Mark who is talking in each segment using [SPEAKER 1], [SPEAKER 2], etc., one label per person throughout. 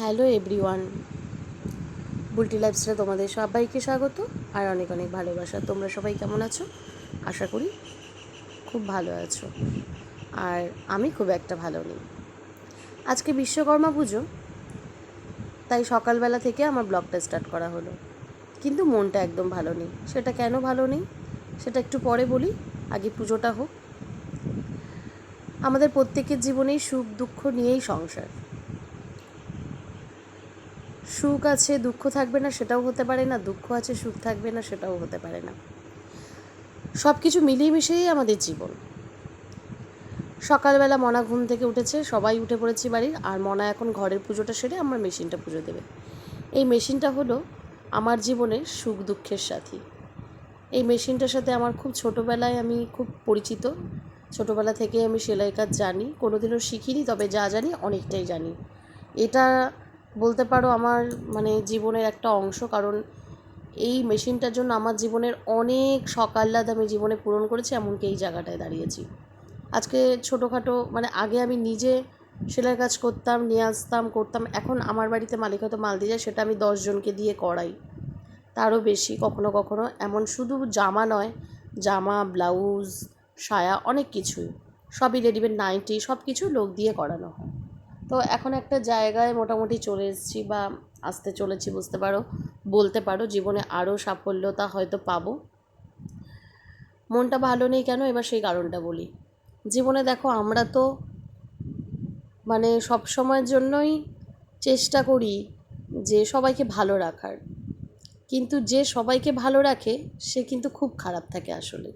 [SPEAKER 1] Hello everyone, Bulti লাইফস্টাইলে তোমাদের সবাইকে স্বাগত আর অনেক অনেক ভালোবাসা। তোমরা সবাই কেমন আছো? আশা করি খুব ভালো আছো। আর আমি খুব একটা ভালো নেই। আজকে বিশ্বকর্মা পুজো, তাই সকালবেলা থেকে আমার ব্লগটা স্টার্ট করা হলো। কিন্তু মনটা একদম ভালো নেই। সেটা কেন ভালো নেই? সেটা একটু পরে বলি। আগে পুজোটা হোক। আমাদের প্রত্যেকের জীবনেই সুখ দুঃখ নিয়েই সংসার। সুখ আছে, দুঃখ থাকবে না, সেটাও হতে পারে না। দুঃখ আছে, সুখ থাকবে না, সেটাও হতে পারে না। সব কিছু মিলিয়ে মিশিয়েই আমাদের জীবন। সকালবেলা মনা ঘুম থেকে উঠেছে, সবাই উঠে পড়েছি বাড়ির, আর মনা এখন ঘরের পুজোটা সেরে আমার মেশিনটা পুজো দেবে। এই মেশিনটা হলো আমার জীবনের সুখ দুঃখের সাথী। এই মেশিনটার সাথে আমার খুব ছোটোবেলায় আমি খুব পরিচিত। ছোটোবেলা থেকে আমি সেলাই কাজ জানি, কোনোদিনও শিখিনি, তবে যা জানি অনেকটাই জানি। এটা বলতে পারো আমার মানে জীবনের একটা অংশ, কারণ এই মেশিনটার জন্য আমার জীবনের অনেক সকাল্লাদ আমি জীবনে পূরণ করেছি, এমনকি এই জায়গাটায় দাঁড়িয়েছি। আজকে ছোটোখাটো মানে আগে আমি নিজে সেলাই কাজ করতাম, নিয়ে আসতাম, করতাম, এখন আমার বাড়িতে মালিক হয়তো মাল দিয়ে যায়, সেটা আমি দশজনকে দিয়ে করাই। তারও বেশি, কখনো কখনো এমন শুধু জামা নয়, জামা, ব্লাউজ, সায়া, অনেক কিছুই। সবই রেডিমেড নাইটি সব কিছু লোক দিয়ে করানো হয়। তো এখন একটা জায়গায় মোটামুটি চলে এসেছি বা আসতে চলেছি, বুঝতে পারো, বলতে পারো, জীবনে আরও সাফল্যতা হয়তো পাবো। মনটা ভালো নেই কেন? এবার সেই কারণটা বলি। জীবনে দেখো, আমরা তো মানে সব সময়ের জন্যই চেষ্টা করি যে সবাইকে ভালো রাখার। কিন্তু যে সবাইকে ভালো রাখে, সে কিন্তু খুব খারাপ থাকে আসলে।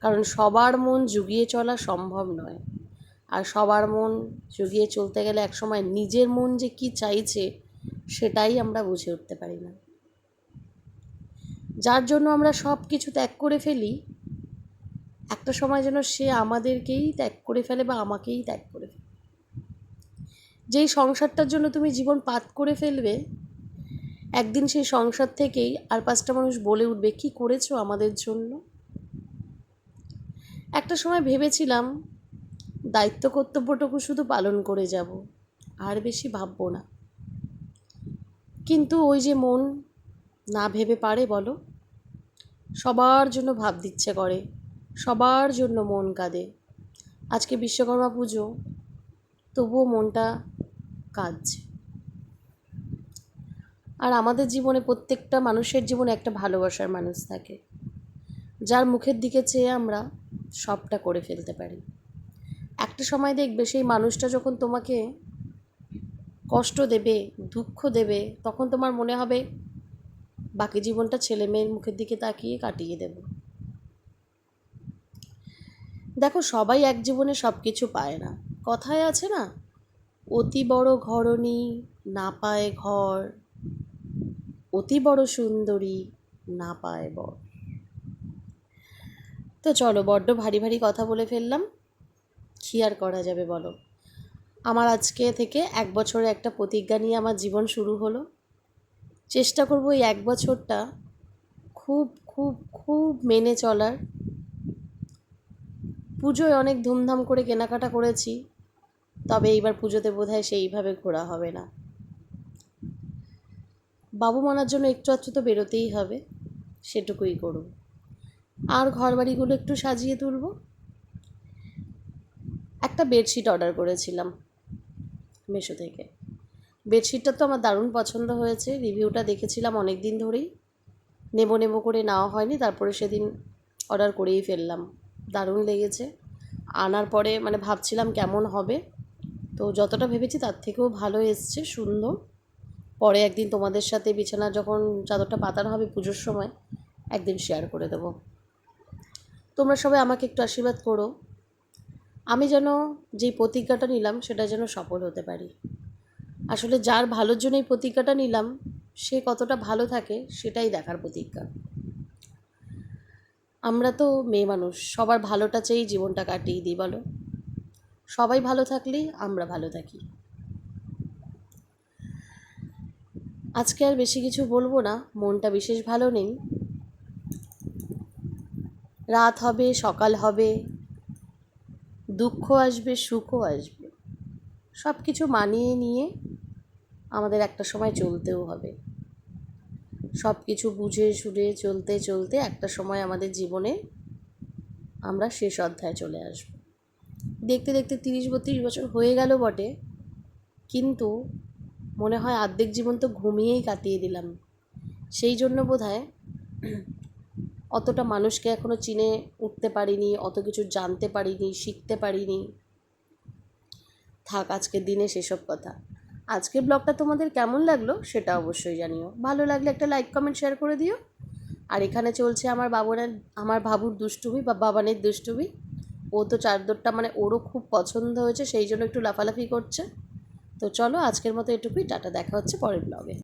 [SPEAKER 1] কারণ সবার মন জুগিয়ে চলা সম্ভব নয়। আর সবার মন জুগিয়ে চলতে গেলে একসময় নিজের মন যে কি চাইছে সেটাই আমরা বুঝে উঠতে পারি না। যার জন্য আমরা সব কিছু ত্যাগ করে ফেলি, একটা সময় যেন সে আমাদেরকেই ত্যাগ করে ফেলে বা আমাকেই ত্যাগ করে ফেলে। যেই সংসারটার জন্য তুমি জীবন পাত করে ফেলবে, একদিন সেই সংসার থেকেই আর পাঁচটা মানুষ বলে উঠবে, কি করেছ আমাদের জন্য? একটা সময় ভেবেছিলাম দায়িত্ব কর্তব্যটুকু শুধু পালন করে যাব, আর বেশি ভাববো না। কিন্তু ওই যে মন না ভেবে পারে বলো? সবার জন্য ভাব দিচ্ছে করে, সবার জন্য মন কাঁদে। আজকে বিশ্বকর্মা পুজো, তবুও মনটা কাঁদছে। আর আমাদের জীবনে প্রত্যেকটা মানুষের জীবনে একটা ভালোবাসার মানুষ থাকে, যার মুখের দিকে চেয়ে আমরা সবটা করে ফেলতে পারি। একটা সময় দেখবে সেই মানুষটা যখন তোমাকে কষ্ট দেবে, দুঃখ দেবে, তখন তোমার মনে হবে, বাকি জীবনটা ছেলে মেয়ের মুখের দিকে তাকিয়ে কাটিয়ে দেব। দেখো, সবাই এক জীবনে সব কিছু পায় না। কথায় আছে না, অতি বড় ঘরণী না পায় ঘর, অতি বড় সুন্দরী না পায় বর। তো চলো, বড্ড ভারী ভারী কথা বলে ফেললাম। কী আর করা যাবে বলো? আমার আজকে থেকে এক বছরে একটা প্রতিজ্ঞা নিয়ে আমার জীবন শুরু হলো। চেষ্টা করব এই এক বছরটা খুব খুব খুব মেনে চলার। পুজোয় অনেক ধুমধাম করে কেনাকাটা করেছি, তবে এইবার পুজোতে বোধ হয় সেইভাবে ঘোরা হবে না। বাবু মানার জন্য একটু আধটু তো বেরোতেই হবে, সেটুকুই করব আর ঘর বাড়িগুলো একটু সাজিয়ে তুলবো। একটা বেডশিট অর্ডার করেছিলাম মেশো থেকে। বেডশিটটা তো আমার দারুণ পছন্দ হয়েছে, রিভিউটা দেখেছিলাম অনেক দিন ধরেই। নেব নেব করে নেওয়া হয়নি, তারপরে সেদিন অর্ডার করেই ফেললাম। দারুণ লেগেছে। আনার পরে মানে ভাবছিলাম কেমন হবে। তো যতটা ভেবেছি তার থেকেও ভালো এসছে, সুন্দর। পরে একদিন তোমাদের সাথে বিছানা যখন চাদরটা পাতানো হবে পুজোর সময়, একদিন শেয়ার করে দেবো। তোমরা সবাই আমাকে একটু আশীর্বাদ করো। আমি যেন যেই প্রতিজ্ঞাটা নিলাম, সেটা যেন সফল হতে পারি। আসলে যার ভালোর জন্য এই প্রতিজ্ঞাটা নিলাম, সে কতটা ভালো থাকে, সেটাই দেখার প্রতিজ্ঞা। আমরা তো মেয়ে মানুষ, সবার ভালোটা চেয়েই জীবনটা কাটিয়ে দিই, বলো? সবাই ভালো থাকলেই আমরা ভালো থাকি। আজকে আর বেশি কিছু বলব না, মনটা বিশেষ ভালো নেই। রাত হবে, সকাল হবে দুঃখ আসবে, সুখও আসবে। সব কিছু মানিয়ে নিয়ে আমাদের একটা সময় চলতেও হবে। সব কিছু বুঝে শুনে চলতে চলতে একটা সময় আমাদের জীবনে আমরা শেষ অধ্যায়ে চলে আসব। দেখতে দেখতে তিরিশ বত্রিশ বছর হয়ে গেল বটে, কিন্তু মনে হয় আর্ধেক জীবন তো ঘুমিয়েই কাটিয়ে দিলাম। সেই জন্য বোধ হয় অতটা মানুষকে এখনও চিনে উঠতে পারিনি, অত কিছু জানতে পারিনি, শিখতে পারিনি। থাক, আজকের দিনে সেসব কথা। আজকের ব্লগটা তোমাদের কেমন লাগল সেটা অবশ্যই জানিও। ভালো লাগলে একটা লাইক, কমেন্ট, শেয়ার করে দিও। আর এখানে চলছে আমার বাবনের, আমার বাবুর দুষ্টুমি বা বাবানের দুষ্টুমি। ও তো চারদোরটা মানে ওরও খুব পছন্দ হয়েছে, সেই জন্য একটু লাফালাফি করছে। তো চলো আজকের মতো এটুকুই, টাটা, দেখা হচ্ছে পরের ব্লগে।